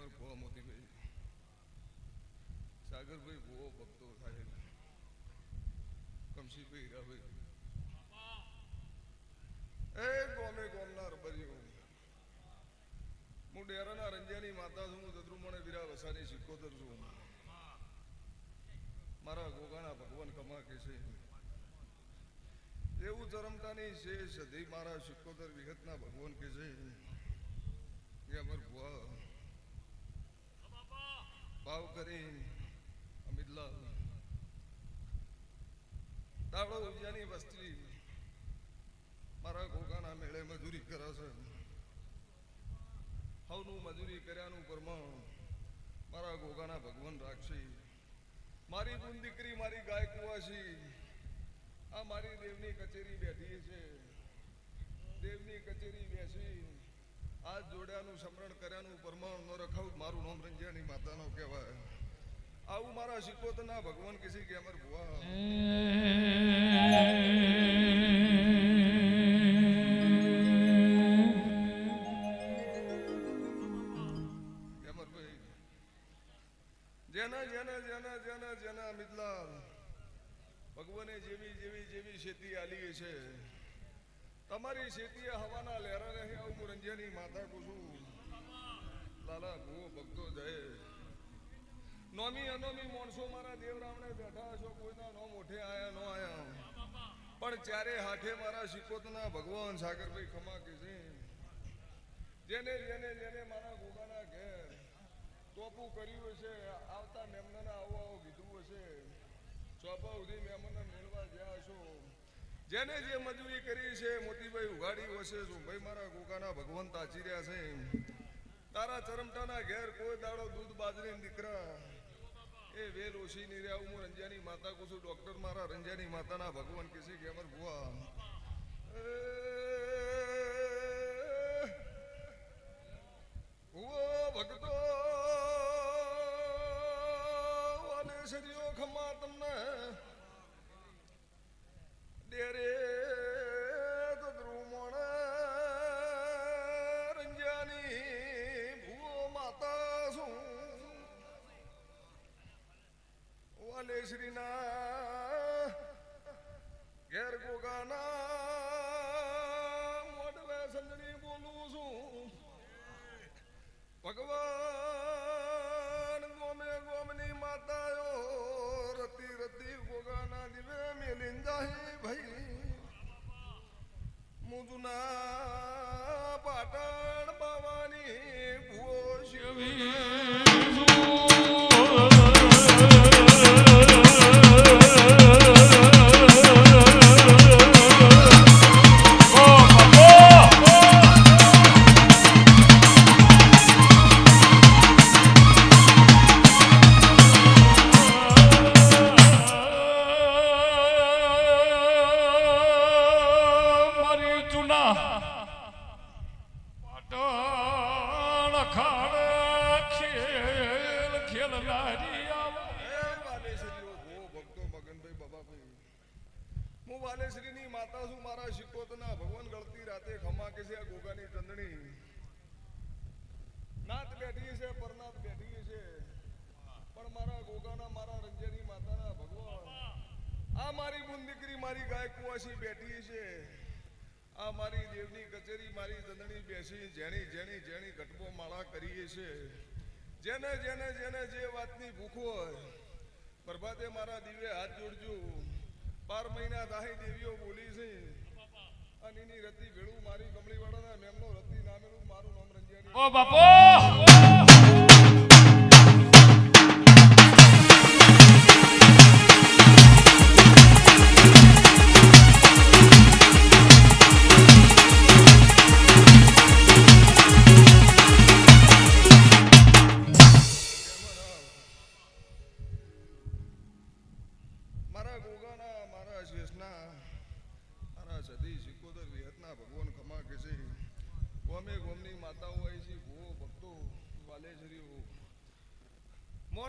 અમારે ભૂવા મોતીભાઈ સાગરભાઈ ભૂવો ભક્તો થાય કમશીભાઈ હીરાભાઈ. એ ગોમે ગોમના રબરિયો હું ડેરાના રંજાની માતા છું, હું દદ્રુમણે વીરા વસાની સિકોતર છું. મારા ગોગાના ભગવાન કમા કે છે. એવું ચરમતાની છે સધી મારા સિકોતર વિગતના ભગવાન કે છે. એ અમર ભુવા ભાવ કરી અમિતલાલ દાડો ઉજાની વસ્તી. મારા ગોગાના મેળે મજૂરી કરે હવનું મજૂરી કર્યાનું પ્રમાણ મારા ગોગાના ભગવાન રાખશે. મારી બુન દીકરી મારી ગાય કુવાશી. આ મારી દેવની કચેરી બેઠી છે. દેવની કચેરી બેસી. આ જોડ્યાનું સમરણ કર્યાનું પરમાણુ ન રખાવું, મારું નામ રંજાની માતાનો કહેવાય. આવું મારા શિકોતના ભગવાન કિસી કે અમર જેના ભગવાને જેવી જેવી જેવી શેતી આલી છે તમારી શેતીએ હવાના લહેરા રહે આવું હું રંજ્યાની માતા કુસું લાલા, ભૂવો, ભક્તો, જય. નોમી અનોમી માણસો મારા દેવરામને બેઠા છો, કોઈના નો મોઢે આયા, નો આયા. પણ ચારે હાથે મારા શિકોતના ભગવાન સાગરભાઈ ખમા કે છે, જેને જેને જેને મારા ગોગાના ઘેર ટોપું કર્યું હશે, આવતા મહેમાનને આવો આવો કીધું હશે. ચોપા સુધી મહેમાનને મેળવા ગયા હશો. જેને જે મજૂરી કરી છે, મોતીભાઈ ઉઘાડી વસે ભાઈ મારા ગોકાના ભગવાન તાચી રહ્યા છે. તારા ચરમટાના ઘેર કોઈ દાડો દૂધ બાજરી દીકરા. એ વેલ ઓછી ની રહ્યા. હું રંજાની માતા કહું છું. ડોક્ટર મારા રંજાની માતાના ભગવાન છે કે અમર ભુવા ભુવો ભક્તો, અને શરીઓ ખમા તમને હું વાલેશ્રીની માતા શું મારા શિકોતના ભગવાન ગળતી રાતે ખમા કે છે આ ગોગાની ચંદણી? નાથ બેઠી છે પરનાથ બેઠી છે. પણ મારા ગોગાના, મારા રંજની માતાના ભગવાન. આ મારી બુન દીકરી, મારી ગાય કુવાસી બેઠી છે. આ મારી દેવની કચેરી, મારી ચંદણી બેસી, જેણી જેણી જેણી ઘટકો માળા કરીએ છે. જેને જેને જેને જે વાતની ભૂખ હોય, પ્રભાતે મારા દિવ્ય હાથ જોડજો. બાર મહિના દાહી દેવીઓ બોલી છે. અને એની રતી ભેળું મારી કમળીવાળાના મેમનો રતી નામેલું મારું નામ રંજિયાની. ઓ બાપો!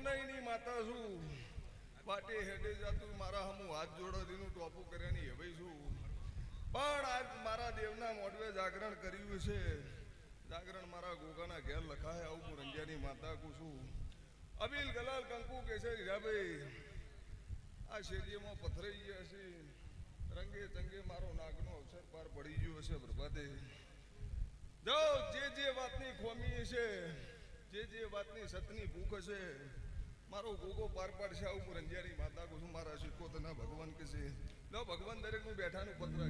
મોનઈની માતા છું. વાટે હેડે જાતું મારા હમું હાથ જોડોદીનું ટોપું કર્યાની હવાઈ છું. પણ આજ મારા દેવના મોઢવે જાગરણ કર્યું છે. જાગરણ મારા ગોગાના ઘેર લખાય આવું હું રંજાની માતા કું છું. અબીલ ગલાલ કંકુ કે છે, હીરાભાઈ, આ શેરીમાં પથરાઈ ગયા છે. રંગે ચંગે મારો નાગનો અવસર પાર પડી ગયો હશે પ્રભાતે. જો જે જે વાતની ખોમી છે જે જે વાતની સતની ભૂખ હશે મારો ગોગો પાર પાડશે આવું હું રંજિયાની માતા કહું છું, મારા શીખોતના ભગવાન કે છે. લો ભગવાન દરેકનું બેઠાનું પત્ર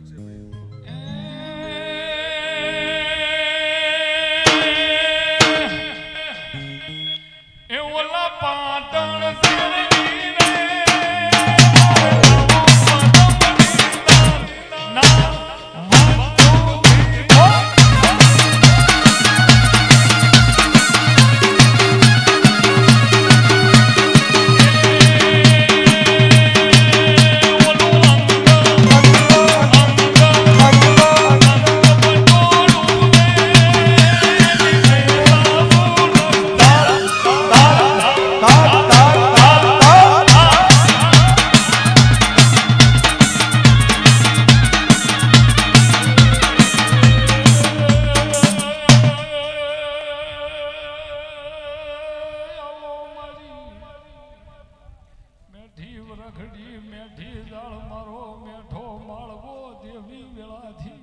મેઠી વરખડી મેઠી જાળ મારો મેઠો માળવો દેવી વેળાથી.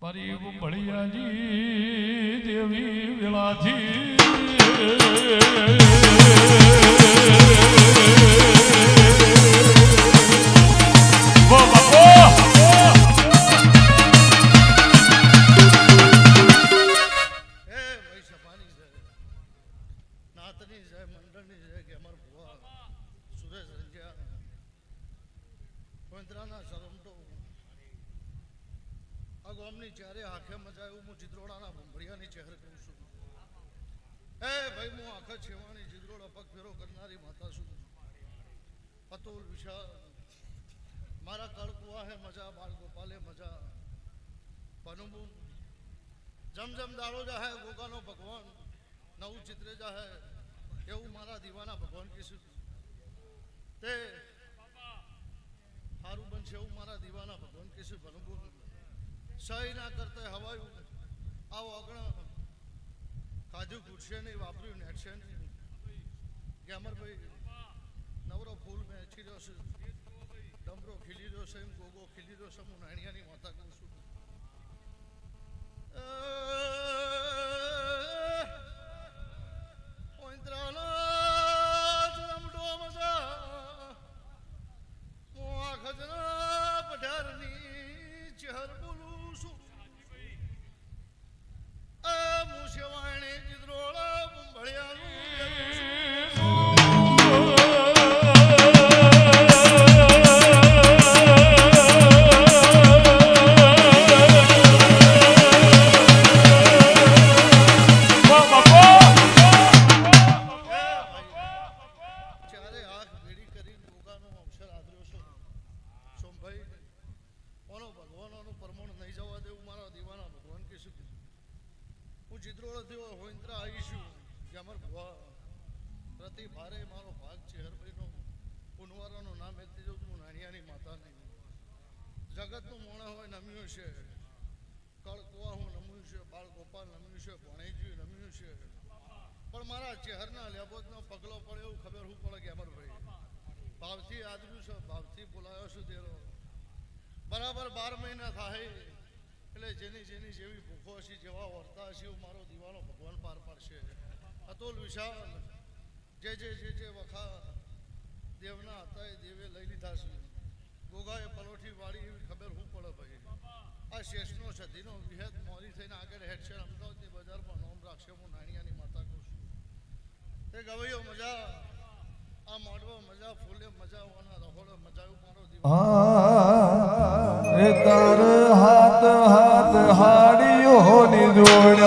પરી ભળિયાજી દેવી વેળાથી. બાપો! નાતની છે, મંડળની છે કે અમાર સુરેશ રંજિયા કોઈન્દ્રાના શરમટો આ ગામની ચારે આંખે મજા એવું હું ચિત્રોડાના ભંભળિયાની ચહેર કહું છું એ ભાઈ હું આખા છેવાણી ચિત્રોડા પગ ફેરો કરનારી માતા છું અતુલ વિશાલ હે મજા બાળ ગોપાલે મજા દારો જા હે ગોગાનો ભગવાન નવું ચિત્ર જા એવું મારા દીવાના ભગવાન કીધું તે સારું બનશે એવું મારા દીવાના ભગવાન કીધું ભલું સહી ના કરતા હવાયું આવો અગણ કાજુ ઘૂટશે નહીં, વાપર્યું નેટશે નહીં. કે અમરભાઈ નવરો ફૂલ મેં અછી છે. ડમરો ખીલી રહ્યો છે, એમ ગોગો ખીલી રહ્યો છે, હું નાણિયાની જગતનું મોણ હોય નમ્યું છે. કળકુવા હું નમ્યું છે બાળ ગોપાલ નમ્યું છે ભણેજી નમ્યું છે. પણ મારા ચહેરના લેબોતનો પગલો પડે એવું ખબર હું પડે કે અમરભાઈ. ભાવથી આદર્યું છે, ભાવથી બોલાયો છું તેરો. બરાબર બાર મહિના થાય, એટલે જેની જેની જેવી ભૂખો હશે, જેવા વર્તા એવું મારો દીવાનો ભગવાન પાર પાડશે. અતુલ વિશાલ, જે જે જે જે વખા દેવના હતા એ દેવે લઈ લીધા છે. ગોગાએ પલોઠી વાળી એવી ખબર હું પડે ભાઈ. આ શેષનો સદીનો વિહેદ મોરી થઈને આગળ હેડશે અમદાવાદની બજારમાં નોમ રાખશે, હું નાણિયાની માતા કહું છું. તે ગવૈયો મજા, આ મોડવો મજા, ફૂલે મજા, ઓના રહોડે મજા મારો દીવા. રે તાર હાથ હાથ હાડીઓ ની જોડ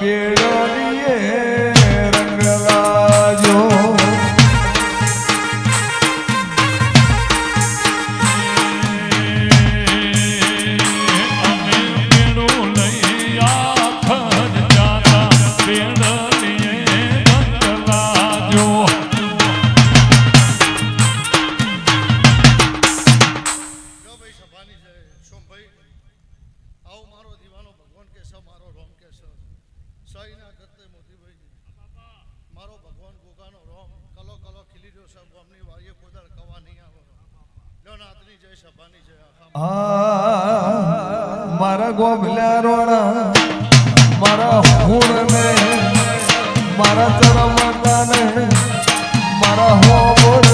પેડલીએ છે સર સહીના કરતે મારો ભગવાન ગોગાનો રોમ કલો કલો ખીલી રહ્યો સાહેબ, ગામની વાળીએ કોદાળ કવા નહીં આવો. જય જય સભાની આ મારા ગોભલા રોણા, મારા હુણને, મારા ચરમાતાને મારા હોબોડ